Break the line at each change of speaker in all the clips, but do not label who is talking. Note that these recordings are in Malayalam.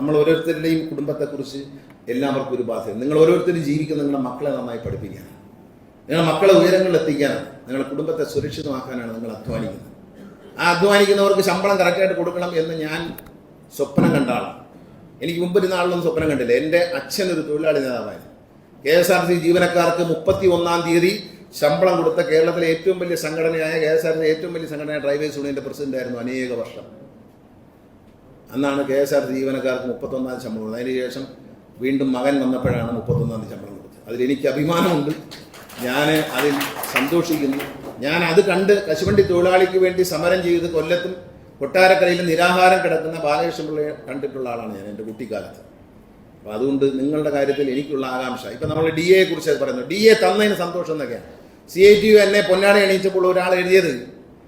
നമ്മൾ ഓരോരുത്തരുടെയും കുടുംബത്തെക്കുറിച്ച് എല്ലാവർക്കും ഒരു ബാധ്യത. നിങ്ങൾ ഓരോരുത്തരും ജീവിക്കുന്ന നിങ്ങളുടെ മക്കളെ നന്നായി പഠിപ്പിക്കാനാണ് നിങ്ങളുടെ മക്കളെ ഉയരങ്ങളിൽ എത്തിക്കാനാണ് നിങ്ങളുടെ കുടുംബത്തെ സുരക്ഷിതമാക്കാനാണ് നിങ്ങൾ അധ്വാനിക്കുന്നത്. ആ അധ്വാനിക്കുന്നവർക്ക് ശമ്പളം കറക്റ്റായിട്ട് കൊടുക്കണം എന്ന് ഞാൻ സ്വപ്നം കണ്ട ആളാണ്. എനിക്ക് മുമ്പ് നാളിലൊന്നും സ്വപ്നം കണ്ടില്ല. എന്റെ അച്ഛൻ ഒരു തൊഴിലാളി നേതാവായിരുന്നു. കെ എസ് ആർ സി ജീവനക്കാർക്ക് മുപ്പത്തി ഒന്നാം തീയതി ശമ്പളം കൊടുത്ത കേരളത്തിലെ ഏറ്റവും വലിയ സംഘടനയായ കെ എസ് ആർ സി ഏറ്റവും വലിയ സംഘടനയായ ഡ്രൈവേഴ്സ് യൂണിയന്റെ പ്രസിഡന്റ് ആയിരുന്നു അനേക വർഷം. അന്നാണ് കെ എസ് ആർ ജീവനക്കാർക്ക് മുപ്പത്തൊന്നാം ശമ്പളം. കൊടുത്തത് അതിനുശേഷം വീണ്ടും മകൻ വന്നപ്പോഴാണ് മുപ്പത്തൊന്നാം തീയതി ശമ്പളം കൊടുത്തത്. അതിൽ എനിക്ക് അഭിമാനമുണ്ട്. ഞാൻ അതിൽ സന്തോഷിക്കുന്നു. ഞാൻ അത് കണ്ട് കശുവണ്ടി തൊഴിലാളിക്ക് വേണ്ടി സമരം ചെയ്ത് കൊല്ലത്തും കൊട്ടാരക്കരയിൽ നിരാഹാരം കിടക്കുന്ന ബാലകൃഷ്ണപിള്ളയെ കണ്ടിട്ടുള്ള ആളാണ് ഞാൻ എന്റെ കുട്ടിക്കാലത്ത്. അപ്പോൾ അതുകൊണ്ട് നിങ്ങളുടെ കാര്യത്തിൽ എനിക്കുള്ള ആകാംക്ഷ. ഇപ്പം നമ്മൾ ഡി എയെ കുറിച്ച് പറയുന്നു. ഡി എ തന്നതിന് സന്തോഷം എന്നൊക്കെയാണ് സി ഐ ടി യു എന്നെ പൊന്നാടി എണീച്ചപ്പോൾ ഒരാൾ എഴുതിയത്.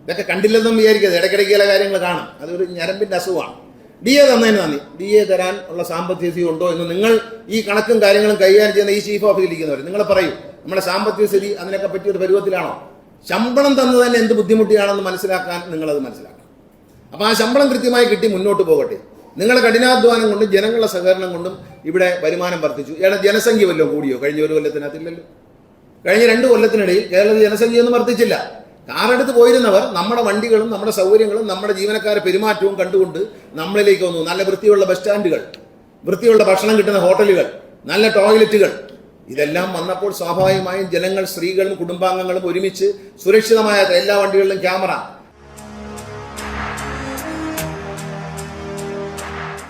ഇതൊക്കെ കണ്ടില്ലെന്നും വിചാരിക്കരുത്. ഇടയ്ക്കിടയ്ക്ക് ചില കാര്യങ്ങൾ കാണും. അതൊരു ഞരമ്പിന്റെ അസുഖമാണ്. ഡി എ തന്നതിന് നന്ദി. ഡി എ തരാൻ ഉള്ള സാമ്പത്തിക സ്ഥിതി ഉണ്ടോ എന്ന് നിങ്ങൾ ഈ കണക്കും കാര്യങ്ങളും കൈകാര്യം ചെയ്യുന്ന ഈ ചീഫ് ഓഫീസിൽ ഇരിക്കുന്നവർ നിങ്ങൾ പറയൂ. നമ്മുടെ സാമ്പത്തിക സ്ഥിതി അതിനൊക്കെ പറ്റിയ ഒരു പരുവത്തിലാണോ? ശമ്പളം തന്നത് തന്നെ എന്ത് ബുദ്ധിമുട്ടിയാണെന്ന് മനസ്സിലാക്കാൻ നിങ്ങളത് മനസ്സിലാക്കണം. അപ്പോൾ ആ ശമ്പളം കൃത്യമായി കിട്ടി മുന്നോട്ട് പോകട്ടെ. നിങ്ങളുടെ കഠിനാധ്വാനം കൊണ്ടും ജനങ്ങളുടെ സഹകരണം കൊണ്ടും ഇവിടെ വരുമാനം വർദ്ധിച്ചു. ഇയാളെ ജനസംഖ്യ വല്ലതും കൂടിയോ? കഴിഞ്ഞ ഒരു കൊല്ലത്തിനകത്തില്ലല്ലോ. കഴിഞ്ഞ രണ്ട് കൊല്ലത്തിനിടയിൽ കേരളത്തിൽ ജനസംഖ്യയൊന്നും വർദ്ധിച്ചില്ല. കാറെടുത്ത് പോയിരുന്നവർ നമ്മുടെ വണ്ടികളും നമ്മുടെ സൗകര്യങ്ങളും നമ്മുടെ ജീവനക്കാരെ പെരുമാറ്റവും കണ്ടുകൊണ്ട് നമ്മളിലേക്ക് വന്നു. നല്ല വൃത്തിയുള്ള ബസ് സ്റ്റാൻഡുകൾ വൃത്തിയുള്ള ഭക്ഷണം കിട്ടുന്ന ഹോട്ടലുകൾ നല്ല ടോയ്ലറ്റുകൾ. ഇതെല്ലാം വന്നപ്പോൾ സ്വാഭാവികമായും ജനങ്ങൾ സ്ത്രീകളും കുടുംബാംഗങ്ങളും ഒരുമിച്ച് സുരക്ഷിതമായ എല്ലാ വണ്ടികളിലും ക്യാമറ.